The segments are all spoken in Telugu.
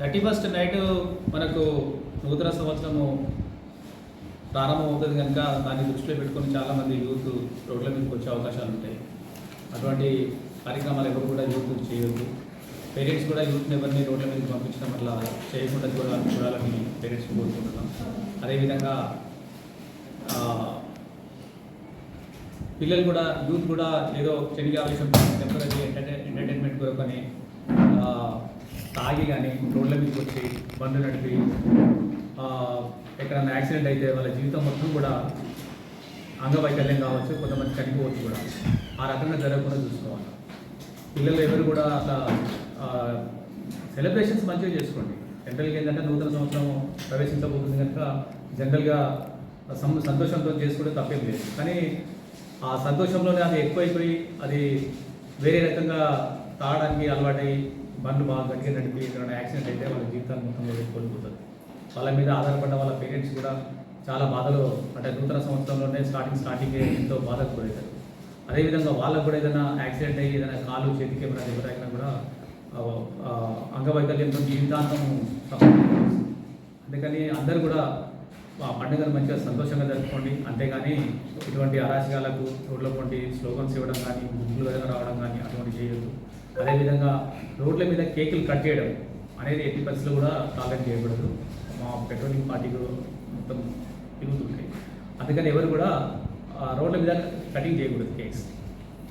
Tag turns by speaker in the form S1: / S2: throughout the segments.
S1: థర్టీ ఫస్ట్ నైట్ మనకు నూతన సంవత్సరము ప్రారంభం అవుతుంది కనుక దాన్ని దృష్టిలో పెట్టుకొని చాలామంది యూత్ రోడ్ల మీదకి వచ్చే అవకాశాలు ఉంటాయి. అటువంటి కార్యక్రమాలు ఎవరు కూడా యూత్ చేయొద్దు. పేరెంట్స్ కూడా యూత్ని ఎవరిని రోడ్ల మీదకి పంపించడం వల్ల చేయకుండా కూడా చూడాలని పేరెంట్స్ కోరుకుంటున్నాం. అదేవిధంగా పిల్లలు కూడా యూత్ కూడా ఏదో చెడుగా ఆవేశం టెంపరీ ఎంటర్టైన్ ఎంటర్టైన్మెంట్ కొరకని తాగి కానీ రోడ్ల మీదకి వచ్చి బండ్లు నడిపి ఎక్కడైనా యాక్సిడెంట్ అయితే వాళ్ళ జీవితం మొత్తం కూడా అంగవైకల్యం కావచ్చు కొంతమంది చనిపోవచ్చు కూడా. ఆ రకంగా జరగకుండా చూసుకోవాలి. పిల్లలు ఎవరు కూడా అట్లా సెలబ్రేషన్స్ మంచిగా చేసుకోండి. జనరల్గా ఏంటంటే నూతన సంవత్సరం ప్రవేశించబోతుంది కనుక జనరల్గా సం సంతోషంతో చేసుకుంటే తప్పేం లేదు. కానీ ఆ సంతోషంలోనే అది ఎక్కువైపోయి అది వేరే రకంగా తాగడానికి అలవాటై బండ్లు బాగా గట్టిగా నడిపి ఎక్కడైనా యాక్సిడెంట్ అయితే వాళ్ళ జీవితాన్ని మొత్తం కూడా కోల్పోతుంది వాళ్ళ మీద ఆధారపడ్డ వాళ్ళ పేరెంట్స్ కూడా చాలా బాధలు అంటే నూతన సంవత్సరంలోనే స్టార్టింగ్ స్టార్టింగ్ ఎంతో బాధకు గురవుతారు. అదేవిధంగా వాళ్ళకు కూడా ఏదైనా యాక్సిడెంట్ అయ్యి ఏదైనా కాలు చేతికి ఏమైనా దెబ్బతాకినా కూడా అంగవైకల్యంతో జీవితాంతం అందుకని అందరూ కూడా ఆ పండుగను మంచిగా సంతోషంగా జరుపుకోండి. అంతేగాని ఇటువంటి అరాచకాలకు రోడ్ల వంటి స్లోగన్స్ ఇవ్వడం కానీ గుడ్లు ఏదైనా రావడం కానీ అటువంటి చేయొద్దు. అదేవిధంగా రోడ్ల మీద కేకులు కట్ చేయడం అనేది ఎట్టి పరిస్థితులు కూడా టాలెంట్ చేయకూడదు మా పెట్రోలింగ్ పార్టీలు మొత్తం తిరుగుతుంటాయి. అందుకని ఎవరు కూడా రోడ్ల మీద కటింగ్ చేయకూడదు కేక్స్.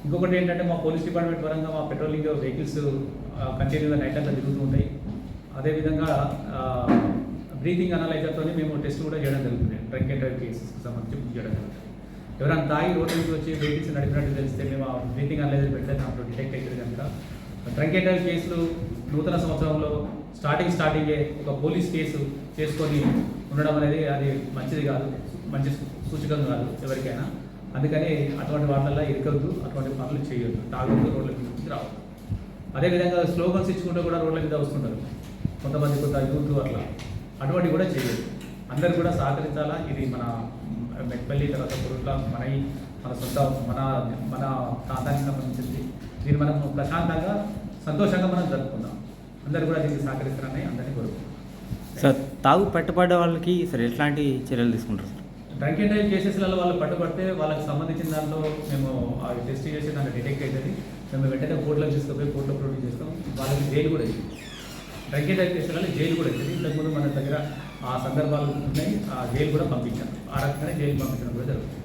S1: ఇంకొకటి ఏంటంటే మా పోలీస్ డిపార్ట్మెంట్ పరంగా మా పెట్రోలింగ్ వెహికల్స్ కంటిన్యూగా నైట్ అంతా తిరుగుతూ ఉంటాయి. అదేవిధంగా బ్రీతింగ్ అనలైజర్తో మేము టెస్ట్ కూడా చేయడం జరుగుతుంది. డ్రంక్ అండ్ డ్రైవ్ కేసెస్కి సంబంధించి బుక్ చేయడం జరుగుతుంది. ఎవరైనా తాగి రోడ్ల నుంచి వచ్చి వెహికల్స్ నడిపినట్టు తెలిస్తే మేము ఆ బ్రీతింగ్ అనలైజర్ పెడితే దాంట్లో డిటెక్ట్ అయితే కనుక ట్రంకేటర్ కేసులు నూతన సంవత్సరంలో స్టార్టింగ్ స్టార్టింగే ఒక పోలీస్ కేసు చేసుకొని ఉండడం అనేది అది మంచిది కాదు మంచి సూచకం కాదు ఎవరికైనా. అందుకని అటువంటి వాటిల్లో ఇరకద్దు అటువంటి పనులు చేయొద్దు. తాగొద్దు రోడ్ల మీద నుంచి రావద్దు. అదేవిధంగా స్లోగన్స్ ఇచ్చుకుంటూ కూడా రోడ్ల మీద వస్తుంటారు. కొంతమంది కొంత యూత్ అట్లా. అటువంటి కూడా చేయొద్దు. అందరు కూడా సహకరించాలా? ఇది మన మెట్పల్లి తర్వాత పురుట్ల మన మన సొంత మన మన ప్రాంతానికి సంబంధించింది. దీన్ని మనం ప్రశాంతంగా సంతోషంగా మనం జరుపుకుందాం. అందరు కూడా దీనికి సహకరిస్తారని అందరినీ కోరుకుంటున్నాం.
S2: సార్ తాగు పట్టుబడ్డ వాళ్ళకి సార్ ఎట్లాంటి చర్యలు తీసుకుంటారు సార్?
S1: డ్రంక్ అండ్ డ్రైవ్ కేసెస్లలో వాళ్ళు పట్టుబడితే వాళ్ళకి సంబంధించిన దాంట్లో మేము అవి టెస్ట్ చేసి దాంట్లో డిటెక్ట్ అవుతుంది మేము వెంటనే కోర్టులోకి తీసుకుపోయి కోర్టులో ప్రొడ్యూస్ చేస్తాం. వాళ్ళకి జైలు కూడా ఇస్తుంది డ్రంక్ అండ్ డ్రైవ్ కేసులలో జైలు కూడా ఇస్తుంది ఇంతకుముందు మన దగ్గర ఆ సందర్భాలు ఉన్నాయి. ఆ జైలు కూడా పంపించాం. ఆ రకంగానే జైలు పంపించడం కూడా జరుగుతుంది.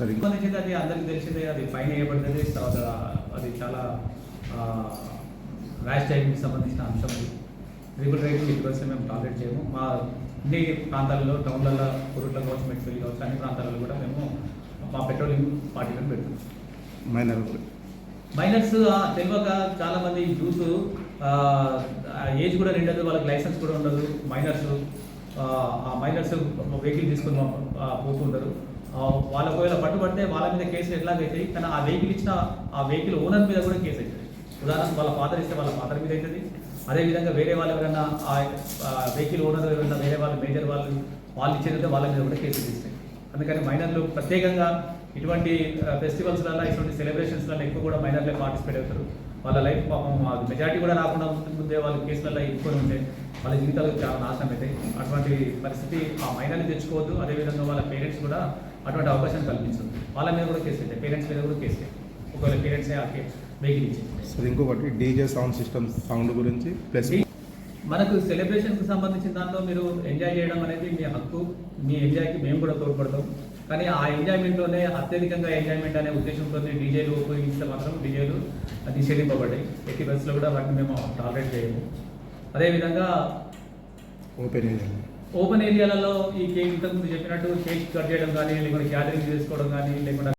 S3: సరే
S1: సంబంధించింది అది అందరికీ తెలిసిందే అది ఫైన్ వేయబడుతుంది తర్వాత అది చాలా ర్యాష్ డ్రైవింగ్కి సంబంధించిన అంశం రిబుల్ రైడింగ్ ఇటు వస్తే మేము టార్గెట్ చేయము. మా అన్ని ప్రాంతాల్లో టౌన్లలో పురుట్ల కావచ్చు మెట్పల్లి కావచ్చు అన్ని ప్రాంతాలలో కూడా మేము మా పెట్రోలింగ్ పార్టీలను పెడుతున్నాం.
S3: మైనర్
S1: మైనర్స్ తెలియక చాలా మంది యూత్ ఏజ్ కూడా నిండదు వాళ్ళకి లైసెన్స్ కూడా ఉండదు. మైనర్స్ ఆ మైనర్స్ వెహికల్ తీసుకుని పోతుంటారు. వాళ్ళ ఒకవేళ పట్టుబడితే వాళ్ళ మీద కేసులు ఎట్లాగైతాయి? కానీ ఆ వెహికల్ ఇచ్చిన ఆ వెహికల్ ఓనర్ మీద కూడా కేసు అవుతుంది. ఉదాహరణకు వాళ్ళ ఫాదర్ ఇస్తే వాళ్ళ ఫాదర్ మీద అవుతుంది. అదేవిధంగా వేరే వాళ్ళు ఎవరైనా ఆ వెహికల్ ఓనర్ ఎవరైనా వేరే వాళ్ళు మేజర్ వాళ్ళు వాళ్ళు ఇచ్చేదైతే వాళ్ళ మీద కూడా కేసులు తీస్తాయి అందుకని మైనర్లు ప్రత్యేకంగా ఇటువంటి ఫెస్టివల్స్లలో ఇటువంటి సెలబ్రేషన్స్లలో ఎక్కువ కూడా మైనర్లే పార్టిసిపేట్ అవుతారు. వాళ్ళ లైఫ్ పాపం మెజారిటీ కూడా రాకుండా ముందు ముందే వాళ్ళ కేసులలో ఎక్కువ ఉంటే వాళ్ళ జీవితాలు చాలా నాశనం అవుతాయి. అటువంటి పరిస్థితి ఆ మైనర్ని తెచ్చుకోవద్దు. అదేవిధంగా వాళ్ళ పేరెంట్స్ కూడా అటువంటి అవకాశం కల్పించదు. వాళ్ళ మీద కూడా కేసు అవుతాయి పేరెంట్స్ మీద కూడా కేసు అవుతాయి ఒకవేళ పేరెంట్సే ఆ వెహికల్ ఇచ్చేది
S3: ఇంకొకటి డీజే సౌండ్ సిస్టమ్ సౌండ్ గురించి ప్లస్
S1: మనకు సెలబ్రేషన్కి సంబంధించిన దాంట్లో మీరు ఎంజాయ్ చేయడం అనేది మీ హక్కు. మీ ఎంజాయ్కి మేము కూడా తోడ్పడతాం. కానీ ఆ ఎంజాయ్మెంట్లోనే అత్యధికంగా ఎంజాయ్మెంట్ అనే ఉద్దేశంతో డీజేలు ఉపయోగిస్తే మాత్రం డీజేలు నిషేధింపబడ్డాయి. ఎట్టి బస్సులో కూడా వాటిని మేము టాలరేట్ చేయము. అదేవిధంగా
S3: ఓపెన్
S1: ఓపెన్ ఏరియాలలో ఈ కేక్ ఇంతకుముందు చెప్పినట్టు కేక్ కట్ చేయడం కానీ లేకుంటే గ్యాదరింగ్ చేసుకోవడం కానీ లేకుండా